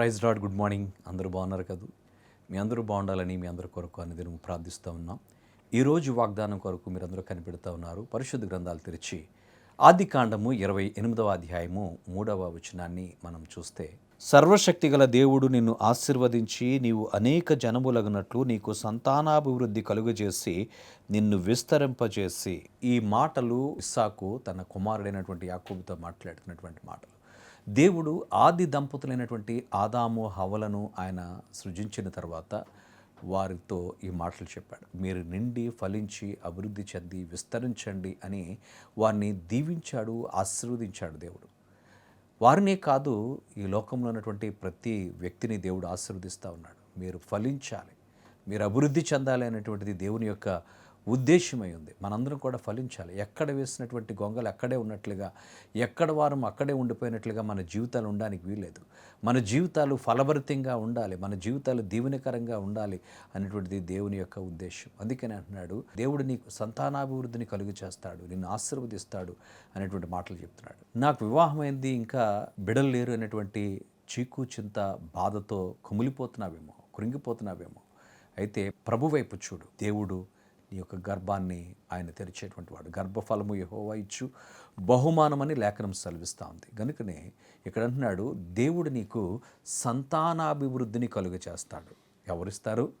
Praise lord good morning. అందరూ బాగున్నారు కదా? మీ అందరూ బాగుండాలని మీ అందరి కొరకు అనేది మేము ప్రార్థిస్తూ ఉన్నాం. ఈరోజు వాగ్దానం కొరకు మీరందరూ కనిపెడుతూ ఉన్నారు. పరిశుద్ధ గ్రంథాలు తెరిచి ఆది కాండము ఇరవై ఎనిమిదవ అధ్యాయము మూడవ వచనాన్ని మనం చూస్తే సర్వశక్తిగల దేవుడు నిన్ను ఆశీర్వదించి నీవు అనేక జనములగినట్లు నీకు సంతానాభివృద్ధి కలుగజేసి నిన్ను విస్తరింపజేసి. ఈ మాటలు ఇస్సాకు తన కుమారుడైనటువంటి యాకూబుతో మాట్లాడుతున్నటువంటి మాటలు. దేవుడు ఆది దంపతులైనటువంటి ఆదాము హవలను ఆయన సృజించిన తర్వాత వారితో ఈ మాటలు చెప్పాడు. మీరు నిండి ఫలించి అభివృద్ధి చెంది విస్తరించండి అని వారిని దీవించాడు ఆశీర్వదించాడు దేవుడు. వారినే కాదు ఈ లోకంలో ఉన్నటువంటి ప్రతి వ్యక్తిని దేవుడు ఆశీర్వదిస్తూ ఉన్నాడు. మీరు ఫలించాలి. మీరు అభివృద్ధి చెందాలి అనేటువంటిది దేవుని యొక్క ఉద్దేశమై ఉంది మనందరం కూడా ఫలించాలి. ఎక్కడ వేసినటువంటి గొంగలు అక్కడే ఉన్నట్లుగా ఎక్కడ వారం అక్కడే ఉండిపోయినట్లుగా మన జీవితాలు ఉండడానికి వీల్లేదు. మన జీవితాలు ఫలభరితంగా ఉండాలి. మన జీవితాలు దీవెనకరంగా ఉండాలి అనేటువంటిది దేవుని యొక్క ఉద్దేశం. అందుకని అంటున్నాడు దేవుడు నీకు సంతానాభివృద్ధిని కలుగు చేస్తాడు నిన్ను ఆశీర్వదిస్తాడు అనేటువంటి మాటలు చెప్తున్నాడు. నాకు వివాహమైంది ఇంకా బిడలు లేరు అనేటువంటి చీకు చింత బాధతో కుమిలిపోతున్నావేమో కృంగిపోతున్నావేమో. అయితే ప్రభు వైపు చూడు దేవుడు నీ యొక్క గర్భాన్ని ఆయన తెరిచేటువంటి వాడు. గర్భఫలము యహోవా ఇచ్చు. బహుమానమని లేఖనం సెలవిస్తూ ఉంది. కనుకనే ఇక్కడ అంటున్నాడు దేవుడు నీకు సంతానాభివృద్ధిని కలుగ చేస్తాడు. ఎవరిస్తారు?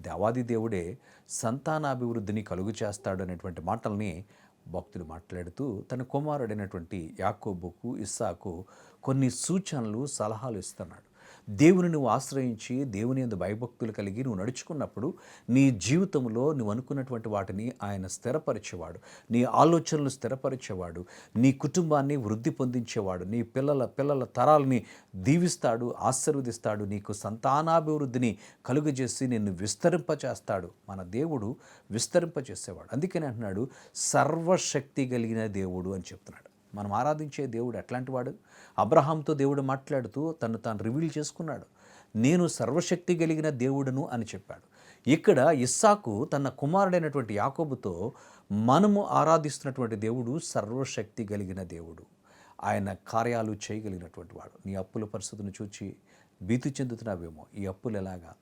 దేవాది దేవుడే సంతానాభివృద్ధిని కలుగు చేస్తాడు అనేటువంటి మాటల్ని భక్తుడు మాట్లాడుతూ తన కుమారుడైనటువంటి యాకోబుకు ఇస్సాకు కొన్ని సూచనలు సలహాలు ఇస్తున్నాడు. దేవుని నువ్వు ఆశ్రయించి దేవుని ఎందు భయభక్తులు కలిగి నువ్వు నడుచుకున్నప్పుడు నీ జీవితంలో నువ్వు అనుకున్నటువంటి వాటిని ఆయన స్థిరపరిచేవాడు. నీ ఆలోచనలు స్థిరపరిచేవాడు. నీ కుటుంబాన్ని వృద్ధి పొందించేవాడు. నీ పిల్లల పిల్లల తరాలని దీవిస్తాడు ఆశీర్వదిస్తాడు. నీకు సంతానాభివృద్ధిని కలుగజేసి నిన్ను విస్తరింపచేస్తాడు. మన దేవుడు విస్తరింపచేసేవాడు. అందుకని అంటున్నాడు సర్వశక్తి కలిగిన దేవుడు అని చెప్తున్నాడు. మనం ఆరాధించే దేవుడు ఎట్లాంటి వాడు? అబ్రహాంతో దేవుడు మాట్లాడుతూ తను తాను రివీల్ చేసుకున్నాడు. నేను సర్వశక్తి కలిగిన దేవుడును అని చెప్పాడు. ఇక్కడ ఇస్సాకు తన కుమారుడైనటువంటి యాకోబుతో మనము ఆరాధిస్తున్నటువంటి దేవుడు సర్వశక్తి కలిగిన దేవుడు. ఆయన కార్యాలు చేయగలిగినటువంటి వాడు. నీ అప్పుల పరిస్థితిని చూచి భీతి చెందుతున్నావేమో. ఈ అప్పులు ఎలాగా?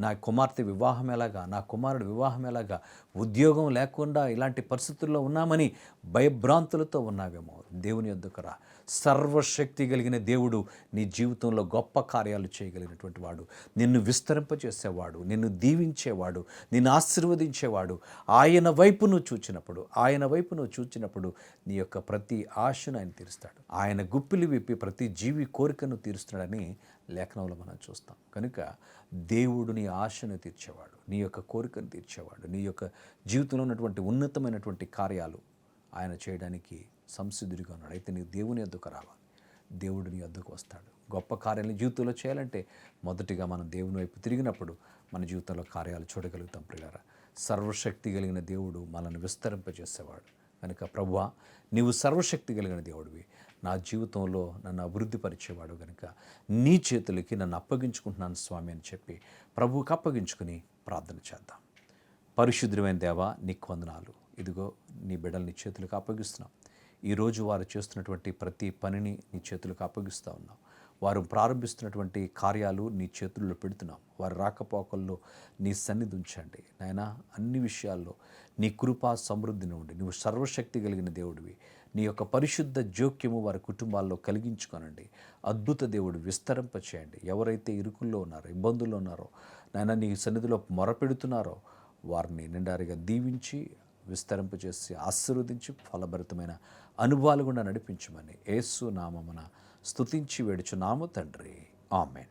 నా కుమార్తె వివాహం ఎలాగా? నా కుమారుడు వివాహం ఎలాగా? ఉద్యోగం లేకుండా ఇలాంటి పరిస్థితుల్లో ఉన్నామని భయభ్రాంతులతో ఉన్నావేమో. దేవుని యొద్దకు రా. సర్వశక్తి కలిగిన దేవుడు నీ జీవితంలో గొప్ప కార్యాలు చేయగలిగినటువంటి వాడు. నిన్ను విస్తరింపచేసేవాడు నిన్ను దీవించేవాడు నిన్ను ఆశీర్వదించేవాడు. ఆయన వైపు నువ్వు చూచినప్పుడు ఆయన వైపు నువ్వు చూచినప్పుడు నీ యొక్క ప్రతి ఆశను ఆయన తీరుస్తాడు. ఆయన గుప్పిలు విప్పి ప్రతి జీవి కోరికను తీరుస్తాడని లేఖనంలో మనం చూస్తాం. కనుక దేవుడు నీ ఆశను తీర్చేవాడు నీ యొక్క కోరికను తీర్చేవాడు నీ యొక్క జీవితంలో ఉన్నటువంటి ఉన్నతమైనటువంటి కార్యాలు ఆయన చేయడానికి సంసిద్ధుడిగా ఉన్నాడు. అయితే నీవు దేవుని ఎద్దుకు రావాలి. దేవుడు నీ ఎద్దుకు వస్తాడు. గొప్ప కార్యాలను జీవితంలో చేయాలంటే మొదటిగా మనం దేవుని వైపు తిరిగినప్పుడు మన జీవితంలో కార్యాలు చూడగలుగుతాం ప్రియారా సర్వశక్తి కలిగిన దేవుడు మనల్ని విస్తరింపజేసేవాడు. కనుక ప్రభువా నీవు సర్వశక్తి కలిగిన దేవుడివి. నా జీవితంలో నన్ను అభివృద్ధి పరిచేవాడు కనుక నీ చేతులకి నన్ను అప్పగించుకుంటున్నాను స్వామి అని చెప్పి ప్రభువుకి అప్పగించుకుని ప్రార్థన చేద్దాం. పరిశుద్ధమైన దేవ నీకు వందనాలు. ఇదిగో నీ బిడ్డల్ని నీ చేతులకు అప్పగిస్తున్నాం. ఈరోజు వారు చేస్తున్నటువంటి ప్రతి పనిని నీ చేతులకు అప్పగిస్తూ ఉన్నాం. వారు ప్రారంభిస్తున్నటువంటి కార్యాలు నీ చేతుల్లో పెడుతున్నాం. వారి రాకపోకల్లో నీ సన్నిధి ఉంచండి. నాయన అన్ని విషయాల్లో నీ కృపా సమృద్ధిని ఉండి నువ్వు సర్వశక్తి కలిగిన దేవుడివి. నీ యొక్క పరిశుద్ధ జోక్యము వారి కుటుంబాల్లో కలిగించుకోనండి. అద్భుత దేవుడు విస్తరింప చేయండి ఎవరైతే ఇరుకుల్లో ఉన్నారో ఇబ్బందుల్లో ఉన్నారో నాయన నీ సన్నిధిలో మొరపెడుతున్నారో వారిని నిండారిగా దీవించి విస్తరింపు చేసి ఆశీర్వదించి ఫలభరితమైన అనుభవాలు కూడా నడిపించమని ఏసు నామమున స్తుతించి వేడుచున్నాము తండ్రి. ఆమెన్.